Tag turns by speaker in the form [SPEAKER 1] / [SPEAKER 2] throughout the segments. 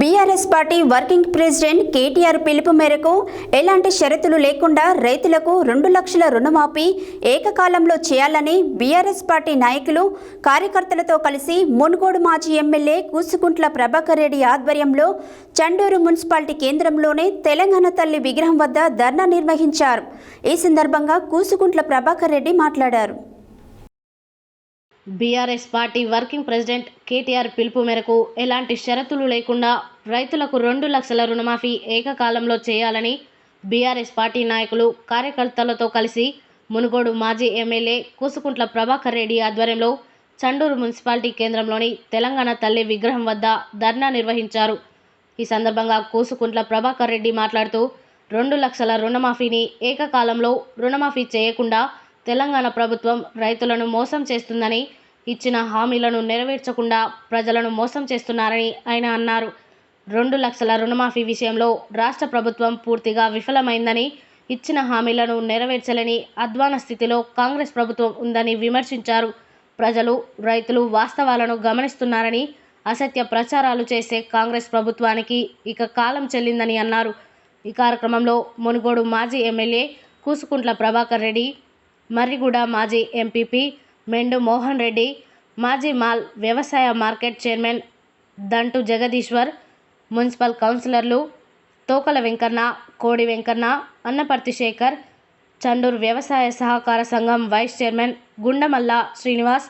[SPEAKER 1] BRS party working president KTR పిలుపు మేరకు ఎలాంటి షరతులు లేకుండా రైతులకు రెండు లక్షల రుణమాఫీ ఏకకాలంలో చేయాలని బీఆర్ఎస్ పార్టీ నాయకులు కార్యకర్తలతో కలిసి మునుగోడు మాజీ ఎమ్మెల్యే కూసుకుంట్ల ప్రభాకర్ రెడ్డి ఆధ్వర్యంలో చండూరు మున్సిపాలిటీ కేంద్రంలోనే తెలంగాణ తల్లి విగ్రహం వద్ద ధర్నా నిర్వహించారు. ఈ సందర్భంగా కూసుకుంట్ల ప్రభాకర్ రెడ్డి మాట్లాడారు.
[SPEAKER 2] BRS party working president KTR పిలుపు మేరకు ఎలాంటి షరతులు లేకుండా రైతులకు రెండు లక్షల రుణమాఫీ ఏకకాలంలో చేయాలని బీఆర్ఎస్ పార్టీ నాయకులు కార్యకర్తలతో కలిసి మునుగోడు మాజీ ఎమ్మెల్యే కూసుకుంట్ల ప్రభాకర్ రెడ్డి ఆధ్వర్యంలో చండూరు మున్సిపాలిటీ కేంద్రంలోని తెలంగాణ తల్లి విగ్రహం వద్ద ధర్నా నిర్వహించారు. ఈ సందర్భంగా కూసుకుంట్ల ప్రభాకర్ రెడ్డి మాట్లాడుతూ రెండు లక్షల రుణమాఫీని ఏకకాలంలో రుణమాఫీ చేయకుండా తెలంగాణ ప్రభుత్వం రైతులను మోసం చేస్తుందని ఇచ్చిన హామీలను నెరవేర్చకుండా ప్రజలను మోసం చేస్తున్నారని ఆయన అన్నారు. రెండు లక్షల రుణమాఫీ విషయంలో రాష్ట్ర ప్రభుత్వం పూర్తిగా విఫలమైందని ఇచ్చిన హామీలను నెరవేర్చలేని అధ్వాన స్థితిలో కాంగ్రెస్ ప్రభుత్వం ఉందని విమర్శించారు. ప్రజలు రైతులు వాస్తవాలను గమనిస్తున్నారని అసత్య ప్రచారాలు చేసే కాంగ్రెస్ ప్రభుత్వానికి ఇక కాలం చెల్లిందని అన్నారు. ఈ కార్యక్రమంలో మునుగోడు మాజీ ఎమ్మెల్యే కూసుకుంట్ల ప్రభాకర్ రెడ్డి మర్రిగూడ మాజీ ఎంపీపీ మెండు మోహన్ రెడ్డి మాజీ మాల్ వ్యవసాయ market chairman Dantu Jagadishwar municipal కౌన్సిలర్లు తోకల వెంకన్న కోడి వెంకన్న అన్నపర్తి శేఖర్ చండూరు వ్యవసాయ సహకార సంఘం వైస్ చైర్మన్ గుండమల్ల శ్రీనివాస్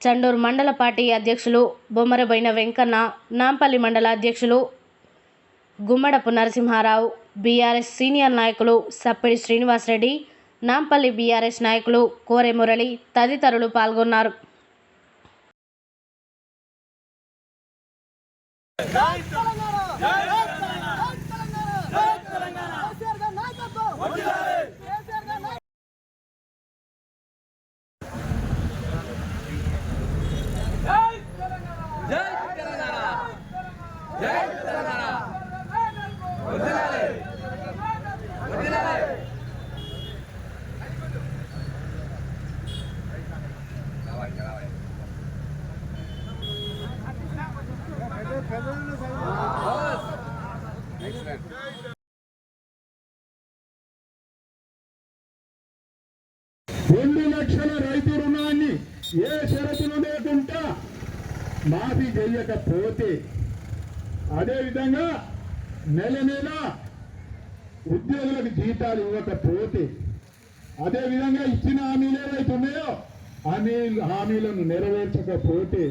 [SPEAKER 2] చండూరు మండల పార్టీ అధ్యక్షులు బొమ్మరబోయిన వెంకన్న నాంపల్లి మండల అధ్యక్షులు గుమ్మడపు నరసింహారావు బీఆర్ఎస్ సీనియర్ నాయకులు సప్పిడి శ్రీనివాసరెడ్డి నాంపల్లి బీఆర్ఎస్ నాయకులు కోరె మురళి తదితరులు పాల్గొన్నారు.
[SPEAKER 3] రెండు లక్షల రైతు రుణాన్ని ఏ షరతులు లేకుండా మాఫీ చేయకపోతే అదేవిధంగా నెల నెల ఉద్యోగులకు జీతాలు ఇవ్వకపోతే అదేవిధంగా ఇచ్చిన హామీలు ఏవైతే ఉన్నాయో హామీ హామీలను నెరవేర్చకపోతే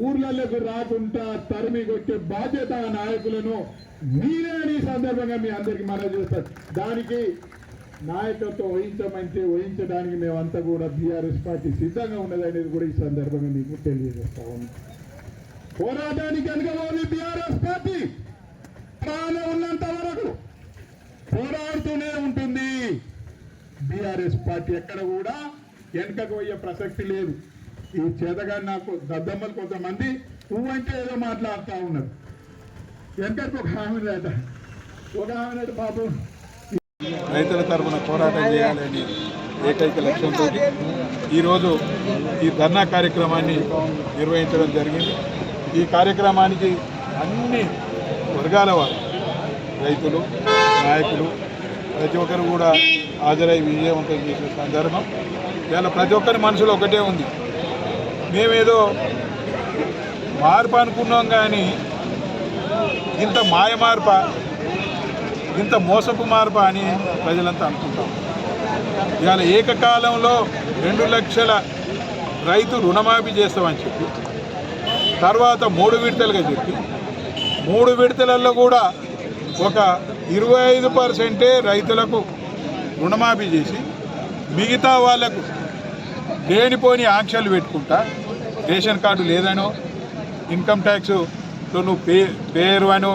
[SPEAKER 3] ఊర్లలోకి రాకుండా తరిమి కొట్టే బాధ్యత ఆ నాయకులను మీరే అని సందర్భంగా మీ అందరికి మనం చేస్తారు. దానికి నాయకత్వం వహించమంటే వహించడానికి మేమంతా కూడా బీఆర్ఎస్ పార్టీ సిద్ధంగా ఉన్నదనేది కూడా ఈ సందర్భంగా మీకు తెలియజేస్తా ఉన్నాం. పోరాటానికి వెనుకబోది బీఆర్ఎస్ పార్టీ. ప్రాణం ఉన్నంత వరకు పోరాడుతూనే ఉంటుంది. బీఆర్ఎస్ పార్టీ ఎక్కడ కూడా వెనకకు పోయే ప్రసక్తి లేదు. ఈ చేతగా నాకు దద్దమ్మలు కొంతమంది నువ్వంటే ఏదో మాట్లాడుతూ ఉన్నారు. వెనకకు ఒక హామీ ఒక హామీ లేట పాపం
[SPEAKER 4] రైతుల తరఫున పోరాటం చేయాలని ఏకైక లక్ష్యంతో ఈరోజు ఈ ధర్నా కార్యక్రమాన్ని నిర్వహించడం జరిగింది. ఈ కార్యక్రమానికి అన్ని వర్గాల వారు రైతులు నాయకులు ప్రతి ఒక్కరు కూడా హాజరై విజయవంతం చేసే సందర్భం. ఇలా ప్రతి ఒక్కరి మనసులో ఒకటే ఉంది. మేమేదో మార్పు అనుకున్నాం కానీ ఇంత మాయ మార్ప ఇంత మోసపు మార్పు అని ప్రజలంతా అనుకుంటాం. ఇవాళ ఏకకాలంలో రెండు లక్షల రైతు రుణమాఫీ చేస్తామని చెప్పి తర్వాత మూడు విడతలుగా చెప్పి మూడు విడతలలో కూడా ఒక ఇరవై ఐదు పర్సెంటే రైతులకు రుణమాఫీ చేసి మిగతా వాళ్ళకు లేనిపోని ఆంక్షలు పెట్టుకుంటా రేషన్ కార్డు లేదనో ఇన్కమ్ ట్యాక్స్లో నువ్వు పే పేరు అనో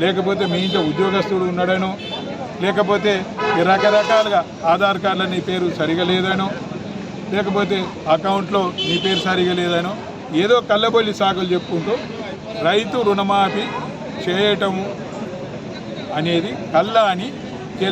[SPEAKER 4] లేకపోతే మీ ఇంట్లో ఉద్యోగస్తుడు ఉన్నాడనో లేకపోతే రకరకాలుగా ఆధార్ కార్డులో నీ పేరు సరిగా లేదనో లేకపోతే అకౌంట్లో నీ పేరు సరిగా లేదనో ఏదో కళ్ళబొల్లి సాకులు చెప్పుకుంటూ రైతు రుణమాఫీ చేయటము అనేది కళ్ళ అని